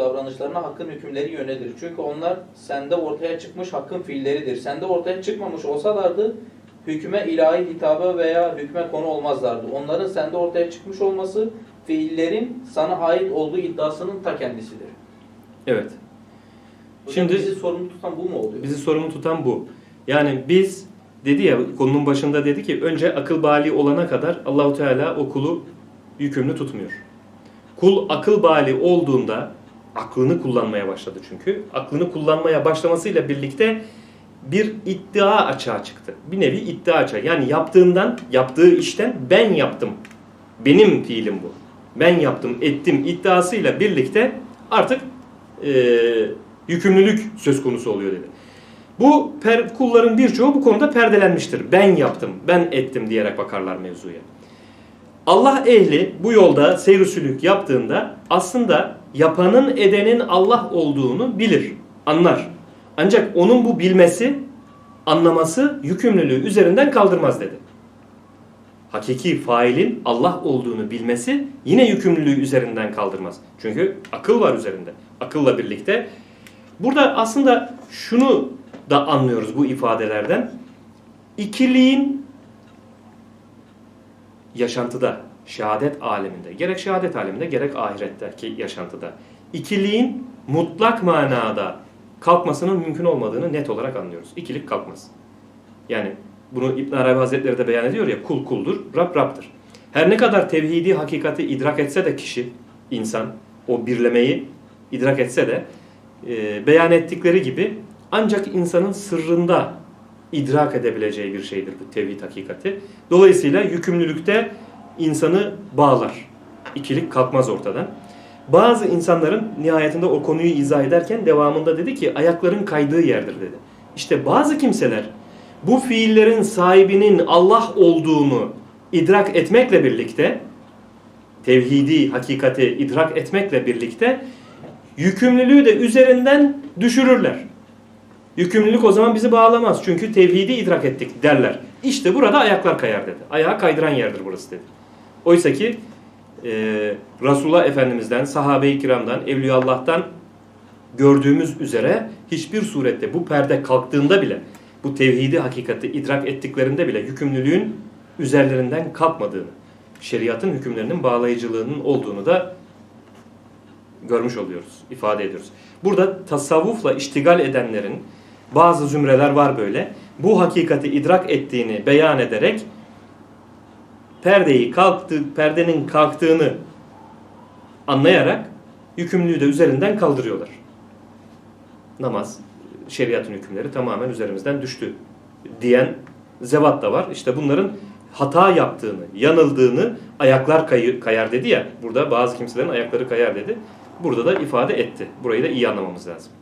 davranışlarına hakkın hükümleri yönelir. Çünkü onlar sende ortaya çıkmış hakkın fiilleridir. Sende ortaya çıkmamış olsalardı hüküme ilahi hitabı veya hükme konu olmazlardı. Onların sende ortaya çıkmış olması fiillerin sana ait olduğu iddiasının ta kendisidir. Evet. Hocam Şimdi- bizi sorumlu tutan bu mu oluyor? Bizi sorumlu tutan bu. Yani biz dedi ya konunun başında dedi ki önce akıl bali olana kadar Allahu Teala o kulu yükümlü tutmuyor. Kul akıl bali olduğunda aklını kullanmaya başladı çünkü. Aklını kullanmaya başlamasıyla birlikte bir iddia açığa çıktı. Bir nevi iddia açığa. Yani yaptığından, yaptığı işten ben yaptım. Benim fiilim bu. Ben yaptım, ettim iddiasıyla birlikte artık eee, yükümlülük söz konusu oluyor dedi. Bu per, kulların birçoğu bu konuda perdelenmiştir. Ben yaptım, ben ettim diyerek bakarlar mevzuya. Allah ehli bu yolda seyr yaptığında aslında yapanın edenin Allah olduğunu bilir, anlar. Ancak onun bu bilmesi, anlaması yükümlülüğü üzerinden kaldırmaz dedi. Hakiki failin Allah olduğunu bilmesi yine yükümlülüğü üzerinden kaldırmaz. Çünkü akıl var üzerinde. Akılla birlikte. Burada aslında şunu da anlıyoruz bu ifadelerden. İkiliğin yaşantıda, şehadet aleminde, gerek şehadet aleminde gerek ahiretteki yaşantıda ikiliğin mutlak manada kalkmasının mümkün olmadığını net olarak anlıyoruz. İkilik kalkmaz. Yani bunu İbn Arabi Hazretleri de beyan ediyor ya kul kuldur, Rab Rab'dır. Her ne kadar tevhidi hakikati idrak etse de kişi, insan o birlemeyi idrak etse de e, beyan ettikleri gibi ancak insanın sırrında idrak edebileceği bir şeydir bu tevhid hakikati. Dolayısıyla yükümlülükte insanı bağlar. İkilik kalkmaz ortadan. Bazı insanların nihayetinde o konuyu izah ederken devamında dedi ki ayakların kaydığı yerdir dedi. İşte bazı kimseler bu fiillerin sahibinin Allah olduğunu idrak etmekle birlikte tevhidi hakikati idrak etmekle birlikte yükümlülüğü de üzerinden düşürürler. Yükümlülük o zaman bizi bağlamaz. Çünkü tevhidi idrak ettik derler. İşte burada ayaklar kayar dedi. Ayağı kaydıran yerdir burası dedi. Oysa ki e, Resulullah Efendimiz'den, sahabe-i kiramdan, Evliyaullah'tan gördüğümüz üzere hiçbir surette bu perde kalktığında bile, bu tevhidi hakikati idrak ettiklerinde bile yükümlülüğün üzerlerinden kalkmadığını, şeriatın hükümlerinin bağlayıcılığının olduğunu da görmüş oluyoruz, ifade ediyoruz. Burada tasavvufla iştigal edenlerin bazı zümreler var böyle. Bu hakikati idrak ettiğini beyan ederek perdeyi kalktı, perdenin kalktığını anlayarak yükümlülüğü de üzerinden kaldırıyorlar. Namaz, şeriatın hükümleri tamamen üzerimizden düştü diyen zevat da var. İşte bunların hata yaptığını, yanıldığını ayaklar kayı, kayar dedi ya. Burada bazı kimselerin ayakları kayar dedi. Burada da ifade etti. Burayı da iyi anlamamız lazım.